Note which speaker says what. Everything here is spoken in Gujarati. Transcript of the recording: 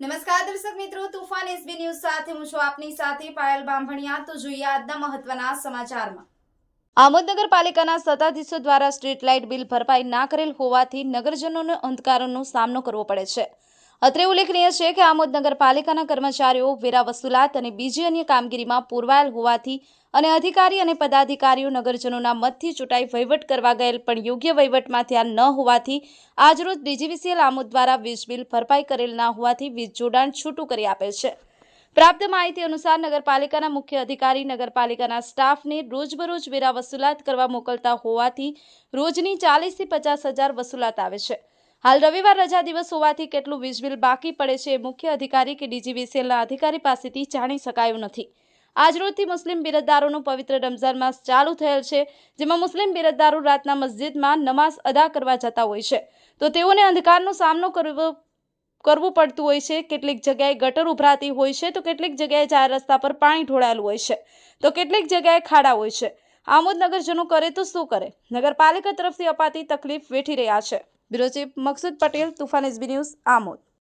Speaker 1: નમસ્કાર દર્શક મિત્રો, તુફાન એસબી ન્યૂઝ સાથે હું છું આપની સાથે પાયલ બાંભણિયા. તો જોઈએ આજના મહત્વના સમાચારમાં. આમોદ નગરપાલિકાના સત્તાધીશો દ્વારા સ્ટ્રીટ લાઇટ બિલ ભરપાઈ ના કરેલ હોવાથી નગરજનોને અંધકારોનો સામનો કરવો પડે છે. અત્રે ઉલ્લેખનીય છે કે આમોદ નગરપાલિકાના કર્મચારીઓ, વેરા વસૂલાત અને બીજી અન્ય કામગીરીમાં પુરવાયેલ હોવાથી અને અધિકારી અને પદાધિકારીઓ નગરજનોના મતથી ચૂંટાઈ વહીવટ કરવા ગયેલ પણ યોગ્ય વહીવટમાં ધ્યાન ન હોવાથી આજરોજ ડીજીવીસીએલ આમોદ દ્વારા વીજ બિલ ભરપાઈ કરેલ ના હોવાથી વીજ જોડાણ છૂટું કરી આપેલ છે. પ્રાપ્ત માહિતી અનુસાર નગરપાલિકાના મુખ્ય અધિકારી, નગરપાલિકાના સ્ટાફને રોજબરોજ વેરા વસૂલાત કરવા મોકલતા હોવાથી રોજની ચાલીસથી પચાસ હજાર વસૂલાત આવે છે. હાલ રવિવાર રજા દિવસ હોવાથી કેટલું વીજ બિલ બાકી પડે છે મુખ્ય અધિકારી કે ડીજીવીસીએલના અધિકારી પાસેથી જાણી શકાયું નથી. આજરોજથી મુસ્લિમ બિરદદારોનું પવિત્ર રમઝાન માસ ચાલુ થયેલ છે, જેમાં મુસ્લિમ બિરદદારો રાતના મસ્જિદમાં નમાઝ અદા કરવા જતા હોય છે. તો તેઓને અંધકારનો સામનો કરવો, કરવું પડતું હોય છે. કેટલીક જગ્યાએ ગટર ઉભરાતી હોય છે, તો કેટલીક જગ્યાએ જાહેર રસ્તા પર પાણી ઢોળાયેલું હોય છે, તો કેટલીક જગ્યાએ ખાડા હોય છે. આમોદ નગરજનો કરે તો શું કરે? નગરપાલિકા તરફથી અપાતી તકલીફ વેઠી રહ્યા છે. Bureau chief Maksud Patel Toofan SB news Amod.